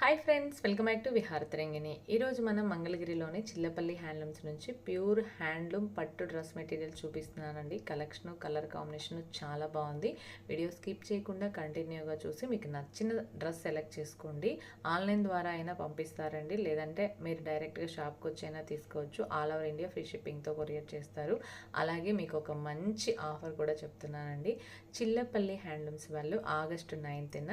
Hi friends welcome back to Viharatarangini ఈరోజు మనం మంగళగిరిలోని చిల్లపల్లి హ్యాండ్లూమ్స్ నుంచి ప్యూర్ హ్యాండ్లూమ్ పట్టు డ్రెస్ మెటీరియల్ చూపిస్తున్నానండి. కలెక్షన్ కలర్ కాంబినేషన్ చాలా బాగుంది. వీడియో స్కిప్ చేయకుండా కంటిన్యూగా చూసి మీకు నచ్చిన డ్రెస్ సెలెక్ట్ చేసుకోండి. ఆన్లైన్ ద్వారా అయినా పంపిస్తారండి. లేదంటే మీరు డైరెక్ట్గా షాప్కి వచ్చి అయినా తీసుకోవచ్చు. ఆల్ ఓవర్ ఇండియా ఫ్రీ షిప్పింగ్తో కొరియర్ చేస్తారు. అలాగే మీకు ఒక మంచి ఆఫర్ కూడా చెప్తున్నానండి. చిల్లపల్లి హ్యాండ్లూమ్స్ వాళ్ళు ఆగస్టు నైన్త్న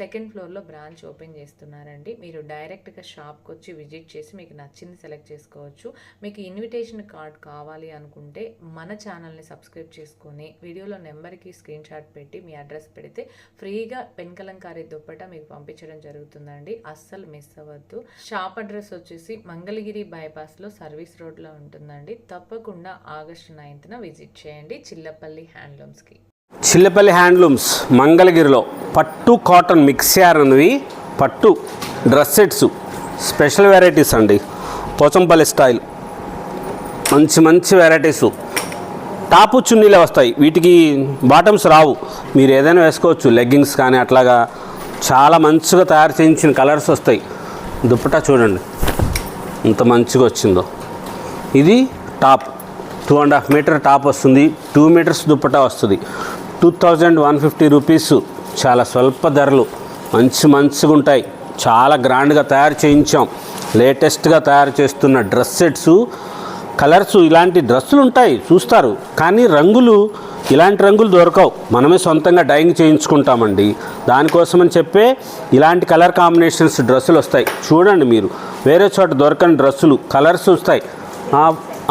సెకండ్ ఫ్లోర్లో బ్రాంచ్ ఓపెన్ చేస్తున్నారు. చేస్తున్నారండి. మీరు డైరెక్ట్గా షాప్కి వచ్చి విజిట్ చేసి మీకు నచ్చింది సెలెక్ట్ చేసుకోవచ్చు. మీకు ఇన్విటేషన్ కార్డ్ కావాలి అనుకుంటే మన ఛానల్ని సబ్స్క్రైబ్ చేసుకొని వీడియోలో నెంబర్కి స్క్రీన్ షాట్ పెట్టి మీ అడ్రస్ పెడితే ఫ్రీగా పెన్ కలంకారీ దుప్పట మీకు పంపించడం జరుగుతుందండి. అస్సలు మిస్ అవ్వద్దు. షాప్ అడ్రస్ వచ్చేసి మంగళగిరి బైపాస్లో సర్వీస్ రోడ్లో ఉంటుందండి. తప్పకుండా ఆగస్టు నైన్త్న విజిట్ చేయండి. చిల్లపల్లి హ్యాండ్లూమ్స్కి. చిల్లపల్లి హ్యాండ్లూమ్స్ మంగళగిరిలో పట్టు కాటన్ మిక్స్ అనేవి పట్టు డ్రెస్ సెట్స్ స్పెషల్ వెరైటీస్ అండి. పోచంపల్లి స్టైల్. మంచి మంచి వెరైటీస్. టాపు చున్నీలే వస్తాయి. వీటికి బాటమ్స్ రావు. మీరు ఏదైనా వేసుకోవచ్చు. లెగ్గింగ్స్ కానీ అట్లాగా చాలా మంచిగా తయారు చేయించిన కలర్స్ వస్తాయి. దుప్పటా చూడండి. ఎంత మంచిగా వచ్చిందో. ఇది top. Two and half meter top వస్తుంది. టూ మీటర్స్ దుప్పటా వస్తుంది. Two thousand one fifty rupees. చాలా స్వల్ప ధరలు. మంచి మంచిగా ఉంటాయి చాలా గ్రాండ్గా తయారు చేయించాం. లేటెస్ట్గా తయారు చేస్తున్న డ్రెస్ సెట్స్ కలర్స్ ఇలాంటి డ్రెస్సులు ఉంటాయి చూస్తారు. కానీ రంగులు ఇలాంటి రంగులు దొరకవు. మనమే సొంతంగా డైయింగ్ చేయించుకుంటామండి. దానికోసమని చెప్పే ఇలాంటి కలర్ కాంబినేషన్స్ డ్రెస్సులు వస్తాయి చూడండి మీరు వేరే చోట దొరకని డ్రెస్సులు కలర్స్ వస్తాయి.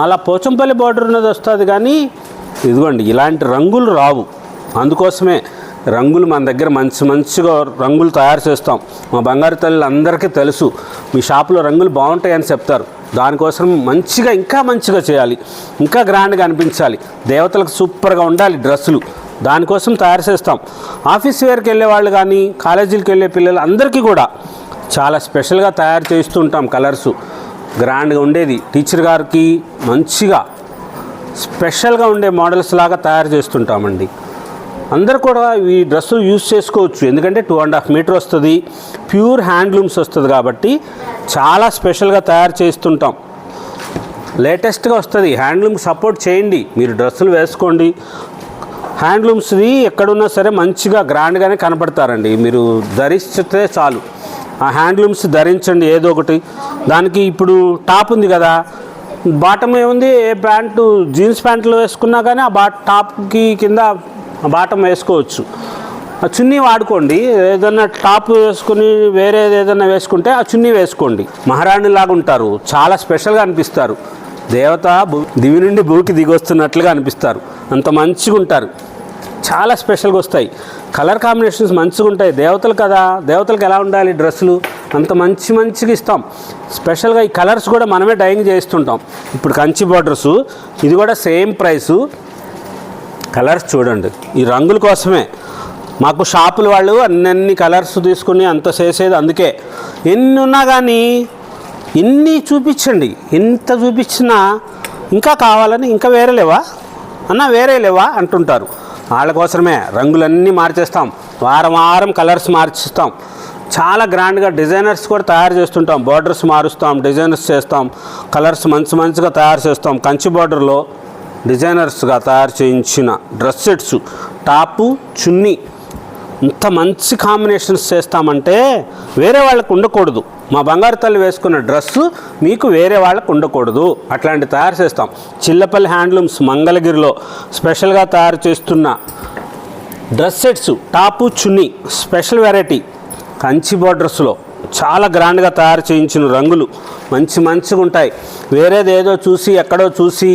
అలా పోచంపల్లి బార్డర్ ఉన్నది వస్తుంది కానీ ఇదిగోండి ఇలాంటి రంగులు రావు. అందుకోసమే రంగులు మన దగ్గర మంచి మంచిగా రంగులు తయారు చేస్తాం. మా బంగారు తల్లి అందరికీ తెలుసు మీ షాపులో రంగులు బాగుంటాయని చెప్తారు. దానికోసం మంచిగా ఇంకా మంచిగా చేయాలి. ఇంకా గ్రాండ్గా అనిపించాలి. దేవతలకు సూపర్గా ఉండాలి డ్రెస్సులు. దానికోసం తయారు చేస్తాం. ఆఫీస్ వేర్కి వెళ్ళే వాళ్ళు కానీ కాలేజీలకు వెళ్ళే పిల్లలు అందరికీ కూడా చాలా స్పెషల్గా తయారు చేస్తుంటాం కలర్స్. గ్రాండ్గా ఉండేది. టీచర్ గారికి మంచిగా స్పెషల్గా ఉండే మోడల్స్ లాగా తయారు చేస్తుంటామండి. అందరు కూడా ఈ డ్రెస్సులు యూజ్ చేసుకోవచ్చు. ఎందుకంటే టూ అండ్ హాఫ్ మీటర్ వస్తుంది. ప్యూర్ హ్యాండ్లూమ్స్ వస్తుంది కాబట్టి చాలా స్పెషల్గా తయారు చేస్తుంటాం. లేటెస్ట్గా వస్తుంది. హ్యాండ్లూమ్ సపోర్ట్ చేయండి. మీరు డ్రెస్సులు వేసుకోండి. హ్యాండ్లూమ్స్ది ఎక్కడున్నా సరే మంచిగా గ్రాండ్గానే కనపడతారండి. మీరు ధరిస్తే చాలు. ఆ హ్యాండ్లూమ్స్ ధరించండి ఏదో ఒకటి. దానికి ఇప్పుడు టాప్ ఉంది కదా. బాటమ్ ఏముంది? ఏ ప్యాంటు జీన్స్ ప్యాంట్లు వేసుకున్నా కానీ ఆ బా టాప్కి కింద బాటం వేసుకోవచ్చు. ఆ చున్నీ వాడుకోండి. ఏదైనా టాప్ వేసుకుని వేరే ఏదైనా వేసుకుంటే ఆ చున్నీ వేసుకోండి. మహారాణిలాగా ఉంటారు. చాలా స్పెషల్గా అనిపిస్తారు. దేవత దివి నుండి భూకి దిగొస్తున్నట్లుగా అనిపిస్తారు. అంత మంచిగా ఉంటారు. చాలా స్పెషల్గా వస్తాయి. కలర్ కాంబినేషన్స్ మంచిగా ఉంటాయి. దేవతలు కదా దేవతలకు ఎలా ఉండాలి డ్రెస్సులు? అంత మంచి మంచిగా ఇస్తాం. స్పెషల్గా ఈ కలర్స్ కూడా మనమే డైయింగ్ చేస్తుంటాం. ఇప్పుడు కంచి బార్డర్సు ఇది కూడా సేమ్ ప్రైసు. కలర్స్ చూడండి. ఈ రంగుల కోసమే. మాకు షాపుల వాళ్ళు అన్ని కలర్స్ తీసుకుని అంత చేసేది అందుకే. ఎన్ని ఉన్నా కానీ ఎన్ని చూపించండి. ఎంత చూపించినా ఇంకా కావాలని ఇంకా వేరే లేవా? అన్న వేరే లేవా? అంటుంటారు. వాళ్ళ కోసమే రంగులన్నీ మార్చేస్తాం. వారం వారం కలర్స్ మార్చిస్తాం. చాలా గ్రాండ్గా డిజైనర్స్ కూడా తయారు చేస్తుంటాం. బార్డర్స్ మారుస్తాం డిజైనర్స్ చేస్తాం. కలర్స్ మంచి మంచిగా తయారు చేస్తాం. కంచి బార్డర్లో డిజైనర్స్గా తయారు చేయించిన డ్రెస్ సెట్స్ టాపు చున్నీ ఇంత మంచి కాంబినేషన్స్ చేస్తామంటే వేరే వాళ్ళకు ఉండకూడదు. మా బంగారు తల్లి వేసుకున్న డ్రెస్సు మీకు వేరే వాళ్ళకు ఉండకూడదు. అట్లాంటి తయారు చేస్తాం. చిల్లపల్లి హ్యాండ్లూమ్స్ మంగళగిరిలో స్పెషల్గా తయారు చేస్తున్న dress sets top chunni special variety Kanchi బార్డర్స్లో చాలా గ్రాండ్గా తయారు చేయించిన రంగులు మంచి మంచిగా ఉంటాయి వేరేది ఏదో చూసి ఎక్కడో చూసి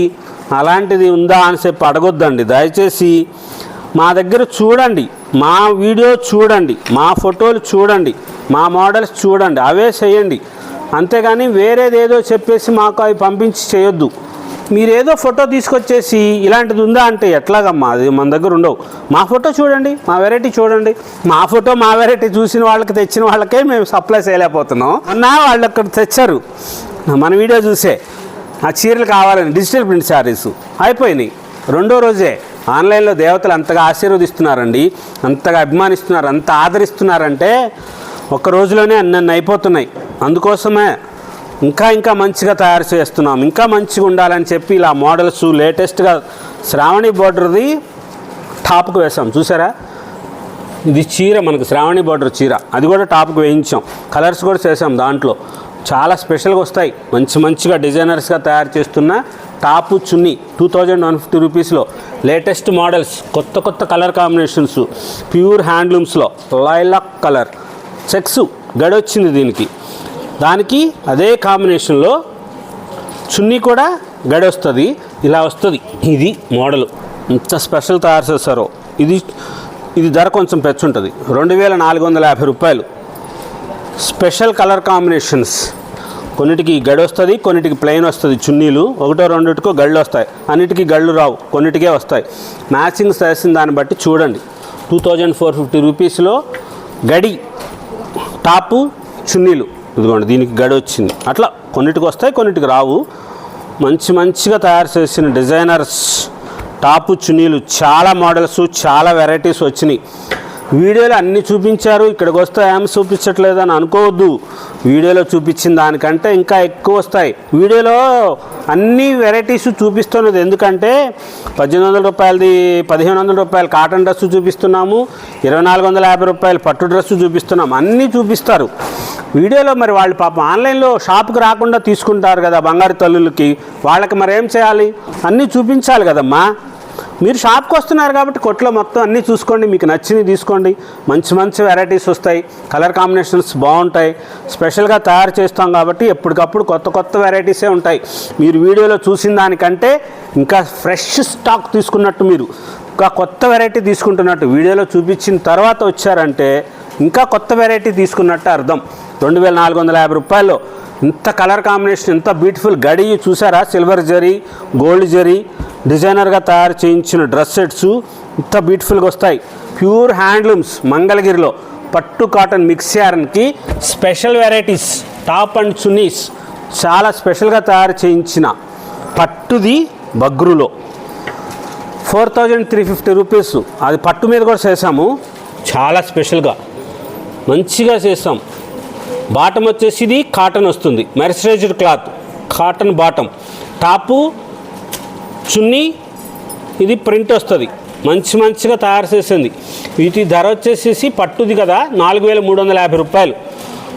అలాంటిది ఉందా అని చెప్పి అడగొద్దండి. దయచేసి మా దగ్గర చూడండి. మా వీడియో చూడండి. మా ఫోటోలు చూడండి. మా మోడల్స్ చూడండి. అవే చేయండి. అంతేగాని వేరేది ఏదో చెప్పేసి మాకు అవి పంపించి చేయొద్దు. మీరు ఏదో ఫోటో తీసుకొచ్చేసి ఇలాంటిది ఉందా అంటే ఎట్లాగమ్మా? అది మన దగ్గర ఉండవు. మా ఫోటో చూడండి. మా వెరైటీ చూడండి. మా ఫోటో మా వెరైటీ చూసిన వాళ్ళకి తెచ్చిన వాళ్ళకే మేము సప్లై చేయలేకపోతున్నాం. అన్నా వాళ్ళు అక్కడ తెచ్చారు. మన వీడియో చూసే. ఆ చీరలు కావాలని డిజిటల్ ప్రింట్ శారీస్ అయిపోయినాయి. రెండో రోజే ఆన్లైన్లో దేవతలు అంతగా ఆశీర్వదిస్తున్నారండి. అంతగా అభిమానిస్తున్నారు అంత ఆదరిస్తున్నారంటే ఒక్క రోజులోనే అన్నీ అయిపోతున్నాయి. అందుకోసమే ఇంకా ఇంకా మంచిగా తయారు చేస్తున్నాం. ఇంకా మంచిగా ఉండాలని చెప్పి ఇలా మోడల్స్ లేటెస్ట్గా శ్రావణి బోర్డర్ది టాప్కి వేసాం చూసారా? ఇది చీర మనకు శ్రావణి బార్డర్ చీర. అది కూడా టాప్కి వేయించాం. కలర్స్ కూడా చేసాం దాంట్లో. చాలా స్పెషల్గా వస్తాయి. మంచి మంచిగా డిజైనర్స్గా తయారు చేస్తున్న top chunni two thousand one fifty రూపీస్లో. లేటెస్ట్ మోడల్స్ కొత్త కొత్త colour combinations pure హ్యాండ్లూమ్స్లో. Lilac colour. Checks గడొచ్చింది దీనికి. దానికి అదే కాంబినేషన్లో చున్నీ కూడా గడి వస్తుంది ఇలా వస్తుంది. ఇది మోడల్. ఇంత స్పెషల్ తయారు చేస్తారో ఇది ఇది ధర కొంచెం పెచ్చుంటుంది. రెండు వేల నాలుగు వందల యాభై రూపాయలు. Special colour combinations. కొన్నిటికి గడి వస్తుంది కొన్నిటికి ప్లెయిన్ వస్తుంది. చున్నీలు ఒకటో రెండిటికో గళ్ళు వస్తాయి. అన్నిటికీ గళ్ళు రావు కొన్నిటికే వస్తాయి. మ్యాచింగ్ చేసిన దాన్ని బట్టి చూడండి. టూ థౌజండ్ ఫోర్ ఫిఫ్టీ రూపీస్లో గడి టాపు చున్నీలు. ఇదిగోండి దీనికి గడి వచ్చింది అట్లా కొన్నిటికి వస్తాయి కొన్నిటికి రావు. మంచి మంచిగా తయారు చేసిన డిజైనర్స్ టాపు చున్నీలు చాలా మోడల్స్ చాలా వెరైటీస్ వచ్చినాయి. వీడియోలో అన్ని చూపించారు ఇక్కడికి వస్తే ఏం చూపించట్లేదు అని అనుకోవద్దు. వీడియోలో చూపించిన దానికంటే ఇంకా ఎక్కువ వస్తాయి. వీడియోలో అన్ని వెరైటీస్ చూపిస్తున్నది. ఎందుకంటే పద్దెనిమిది వందల రూపాయలది పదిహేను వందల రూపాయలు కాటన్ డ్రెస్ చూపిస్తున్నాము. ఇరవై నాలుగు వందల యాభై రూపాయలు పట్టు డ్రెస్ చూపిస్తున్నాము. అన్నీ చూపిస్తారు. వీడియోలో మరి వాళ్ళు పాపం ఆన్లైన్లో షాప్కి రాకుండా తీసుకుంటారు కదా బంగారు తల్లులకి. వాళ్ళకి మరి ఏం చేయాలి? అన్నీ చూపించాలి కదమ్మా. మీరు షాప్కి వస్తున్నారు కాబట్టి కొట్లో మొత్తం అన్నీ చూసుకోండి మీకు నచ్చినవి తీసుకోండి. మంచి మంచి వెరైటీస్ వస్తాయి. కలర్ కాంబినేషన్స్ బాగుంటాయి. స్పెషల్గా తయారు చేస్తాం కాబట్టి ఎప్పటికప్పుడు కొత్త కొత్త వెరైటీసే ఉంటాయి. మీరు వీడియోలో చూసిన దానికంటే ఇంకా ఫ్రెష్ స్టాక్ తీసుకున్నట్టు మీరు ఇంకా కొత్త వెరైటీ తీసుకుంటున్నట్టు వీడియోలో చూపించిన తర్వాత వచ్చారంటే ఇంకా కొత్త వెరైటీ తీసుకున్నట్టు అర్థం. రెండు వేల నాలుగు వందల యాభై రూపాయలు ఇంత కలర్ కాంబినేషన్ ఎంత బ్యూటిఫుల్ గడి చూసారా? సిల్వర్ జరీ గోల్డ్ జరీ డిజైనర్గా తయారు చేయించిన డ్రెస్ సెట్స్ ఇంత బ్యూటిఫుల్గా వస్తాయి. ప్యూర్ హ్యాండ్లూమ్స్ మంగళగిరిలో పట్టు cotton mix యారన్కి special varieties top and chunnis చాలా స్పెషల్గా తయారు చేయించిన పట్టుది బగ్రులో. Four thousand three fifty rupees. అది పట్టు మీద కూడా చేసాము చాలా స్పెషల్గా. మంచిగా చేస్తాం బాటమ్ వచ్చేసి ఇది కాటన్ వస్తుంది. Mercerized cloth cotton bottom. Top chunni ఇది ప్రింట్ వస్తుంది. మంచి మంచిగా తయారు చేసింది. వీటి ధర వచ్చేసేసి పట్టుది కదా నాలుగు వేల మూడు వందల యాభై రూపాయలు.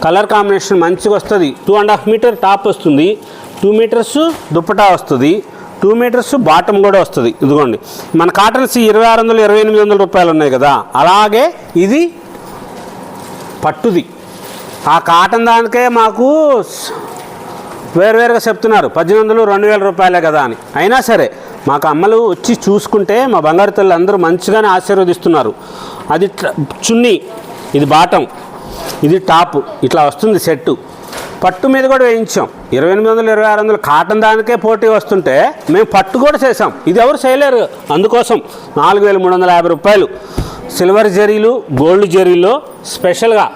కలర్ కాంబినేషన్ మంచిగా వస్తుంది. Two and half meter top వస్తుంది. టూ మీటర్స్ దుప్పటా వస్తుంది. టూ మీటర్స్ బాటమ్ కూడా వస్తుంది. ఇదిగోండి. మన కాటన్స్ ఇరవై ఆరు వందలు ఇరవై ఎనిమిది వందల రూపాయలు ఉన్నాయి కదా. అలాగే ఇది పట్టుది. ఆ కాటన్ దానికే మాకు వేరువేరుగా చెప్తున్నారు. పద్దెనిమిది వందలు రెండు వేల రూపాయలే కదా అని. అయినా సరే మాకు అమ్మలు వచ్చి చూసుకుంటే మా బంగారు తల్లి అందరూ మంచిగానే ఆశీర్వదిస్తున్నారు. అది చున్నీ ఇది బాటం ఇది టాప్ ఇట్లా వస్తుంది సెట్టు. పట్టు మీద కూడా వేయించాం. ఇరవై ఎనిమిది వందలు ఇరవై ఆరు వందలు కాటన్ దానికే పోటీ వస్తుంటే మేము పట్టు కూడా చేసాం ఇది ఎవరు చేయలేరు. అందుకోసం నాలుగు వేల మూడు వందల యాభై రూపాయలు. సిల్వర్ జరీలు గోల్డ్ జరీలో స్పెషల్గా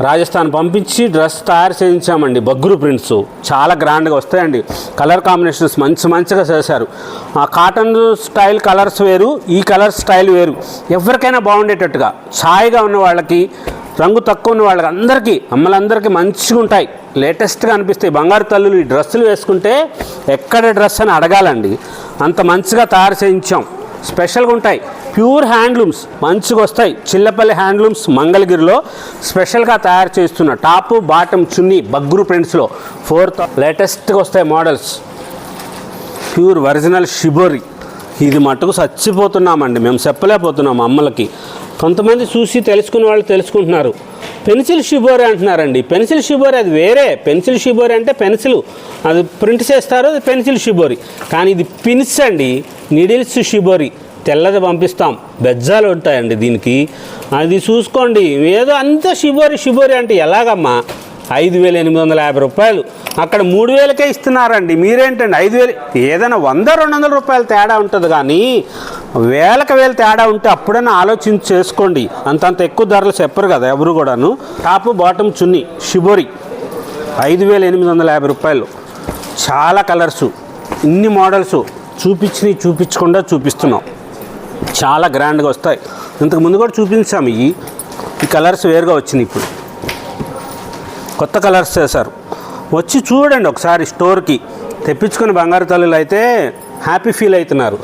రాజస్థాన్ పంపించి డ్రెస్ తయారు చేయించామండి. బగ్గురు ప్రింట్స్. చాలా గ్రాండ్గా వస్తాయండి. కలర్ కాంబినేషన్స్ మంచి మంచిగా చేశారు. ఆ కాటన్ స్టైల్ కలర్స్ వేరు ఈ కలర్ స్టైల్ వేరు. ఎవరికైనా బాగుండేటట్టుగా ఛాయిగా ఉన్న వాళ్ళకి రంగు తక్కువ ఉన్న వాళ్ళకి అందరికీ అమ్మలందరికీ మంచిగా ఉంటాయి. లేటెస్ట్గా అనిపిస్తాయి బంగారు తల్లులు ఈ డ్రెస్సులు వేసుకుంటే ఎక్కడ డ్రెస్ అని అడగాలండి. అంత మంచిగా తయారు చేయించాం. స్పెషల్గా ఉంటాయి. ప్యూర్ హ్యాండ్లూమ్స్ మంచిగా వస్తాయి. చిల్లపల్లి హ్యాండ్లూమ్స్ మంగళగిరిలో స్పెషల్గా తయారు చేస్తున్న టాపు బాటమ్ చున్నీ బగ్గురు ప్రింట్స్లో ఫోర్త్ లేటెస్ట్గా వస్తాయి మోడల్స్. Pure original shibori. ఇది మట్టుకు చచ్చిపోతున్నామండి. మేము చెప్పలేకపోతున్నాం అమ్మలకి. కొంతమంది చూసి తెలుసుకునే వాళ్ళు తెలుసుకుంటున్నారు. పెన్సిల్ షిబోరి అంటున్నారండి. పెన్సిల్ షిబోరి అది వేరే. పెన్సిల్ షిబోరి అంటే పెన్సిల్. అది ప్రింట్ చేస్తారు అది పెన్సిల్ షిబోరి. కానీ ఇది పిన్స్ అండి. Needles shibori. తెల్లది పంపిస్తాం. బెజ్జాలు ఉంటాయండి దీనికి. అది చూసుకోండి. ఏదో అంత షిబోరి షిబోరి అంటే ఎలాగమ్మా? ఐదు వేల ఎనిమిది వందల యాభై రూపాయలు. అక్కడ మూడు వేలకే ఇస్తున్నారండి. మీరేంటండి? ఐదు వేలు ఏదైనా వంద రెండు వందల రూపాయలు తేడా ఉంటుంది కానీ వేలకు వేలు తేడా ఉంటే అప్పుడైనా ఆలోచించి చేసుకోండి. అంతంత ఎక్కువ ధరలు చెప్పరు కదా ఎవరు కూడాను. టాప్ బాటమ్ చున్ని షిబోరి ఐదు వేల ఎనిమిది వందల యాభై రూపాయలు. చాలా కలర్సు. ఇన్ని మోడల్స్. చూపించినవి చూపించకుండా చూపిస్తున్నాం. చాలా గ్రాండ్గా వస్తాయి. ఇంతకు ముందు కూడా చూపించాము ఇవి ఈ కలర్స్ వేరుగా వచ్చినాయి ఇప్పుడు. కొత్త కలర్స్ చేశారు వచ్చి చూడండి ఒకసారి స్టోర్కి. తెప్పించుకుని బంగారు తల్లులు అయితే హ్యాపీ ఫీల్ అవుతున్నారు.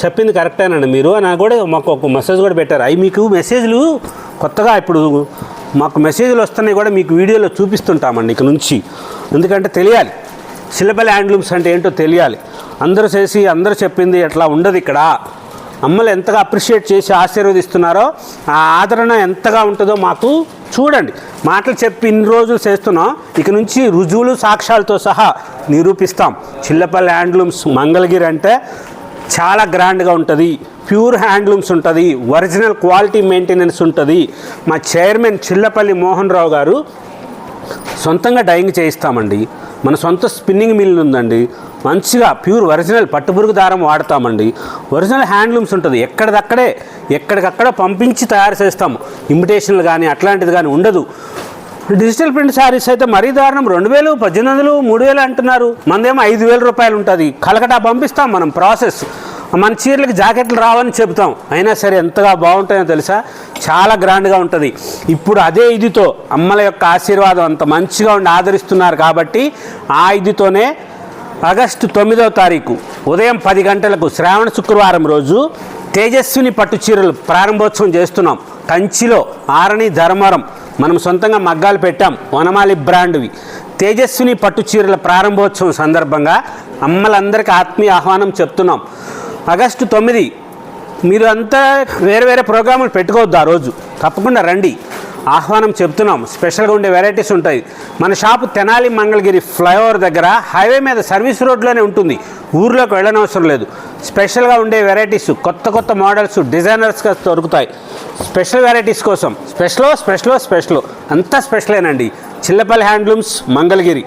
చెప్పింది కరెక్టేనండి మీరు నాకు కూడా మాకు ఒక మెసేజ్ కూడా పెట్టారు. అవి మీకు మెసేజ్లు కొత్తగా ఇప్పుడు మాకు మెసేజ్లు వస్తున్నాయి కూడా మీకు వీడియోలో చూపిస్తుంటామండి ఇక నుంచి. ఎందుకంటే తెలియాలి. సిలబల్ హ్యాండ్లూమ్స్ అంటే ఏంటో తెలియాలి. అందరూ చేసి అందరూ చెప్పింది ఎట్లా ఉండదు ఇక్కడ. అమ్మలు ఎంతగా అప్రిషియేట్ చేసి ఆశీర్వదిస్తున్నారో ఆ ఆదరణ ఎంతగా ఉంటుందో మాకు చూడండి. మాటలు చెప్పి ఇన్ని రోజులు చేస్తున్నాం. ఇక నుంచి రుజువులు సాక్ష్యాలతో సహా నిరూపిస్తాం. చిల్లపల్లి హ్యాండ్లూమ్స్ మంగళగిరి అంటే చాలా గ్రాండ్గా ఉంటుంది. ప్యూర్ హ్యాండ్లూమ్స్ ఉంటుంది. ఒరిజినల్ క్వాలిటీ మెయింటెనెన్స్ ఉంటుంది. మా చైర్మన్ చిల్లపల్లి మోహన్ రావు గారు సొంతంగా డైయింగ్ చేయిస్తామండి. మన సొంత స్పిన్నింగ్ మిల్ ఉందండి. మంచిగా ప్యూర్ ఒరిజినల్ పట్టుపురుగు దారం వాడతామండి. ఒరిజినల్ హ్యాండ్లూమ్స్ ఉంటుంది. ఎక్కడిదక్కడే ఎక్కడికక్కడ పంపించి తయారు చేస్తాము ఇమిటేషన్లు కానీ అట్లాంటిది కానీ ఉండదు. డిజిటల్ ప్రింట్ శారీస్ అయితే మరీ దారుణం. రెండు వేలు పద్దెనిమిది వందలు మూడు వేలు అంటున్నారు. మనదేమో ఐదు వేల రూపాయలు ఉంటుంది. కలకటా పంపిస్తాం మనం ప్రాసెస్. మన చీరలకు జాకెట్లు రావని చెబుతాం. అయినా సరే ఎంతగా బాగుంటాయో తెలుసా? చాలా గ్రాండ్గా ఉంటుంది. ఇప్పుడు అదే ఇదితో అమ్మల యొక్క ఆశీర్వాదం అంత మంచిగా ఉండి ఆదరిస్తున్నారు కాబట్టి ఆ ఇదితోనే ఆగస్టు తొమ్మిదవ తారీఖు ఉదయం పది గంటలకు శ్రావణ శుక్రవారం రోజు తేజస్విని పట్టు చీరలు ప్రారంభోత్సవం చేస్తున్నాం. కంచిలో ఆరణి ధర్మవరం మనం సొంతంగా మగ్గాలు పెట్టాం. వనమాలి బ్రాండ్వి. తేజస్విని పట్టు చీరల ప్రారంభోత్సవం సందర్భంగా అమ్మలందరికీ ఆత్మీయ ఆహ్వానం చెప్తున్నాం. ఆగస్టు తొమ్మిది. మీరు అంతా వేరే వేరే ప్రోగ్రాములు పెట్టుకోవద్దు ఆ రోజు. తప్పకుండా రండి. ఆహ్వానం చెప్తున్నాం. స్పెషల్గా ఉండే వెరైటీస్ ఉంటాయి. మన షాపు తెనాలి మంగళగిరి ఫ్లైఓవర్ దగ్గర హైవే మీద సర్వీస్ రోడ్లోనే ఉంటుంది. ఊర్లోకి వెళ్ళనవసరం లేదు. స్పెషల్గా ఉండే వెరైటీస్ కొత్త కొత్త మోడల్స్ డిజైనర్స్గా దొరుకుతాయి. స్పెషల్ వెరైటీస్ కోసం స్పెషలో స్పెషలో స్పెషలో అంతా స్పెషలేనండి. చిల్లపల్లి హ్యాండ్లూమ్స్ మంగళగిరి.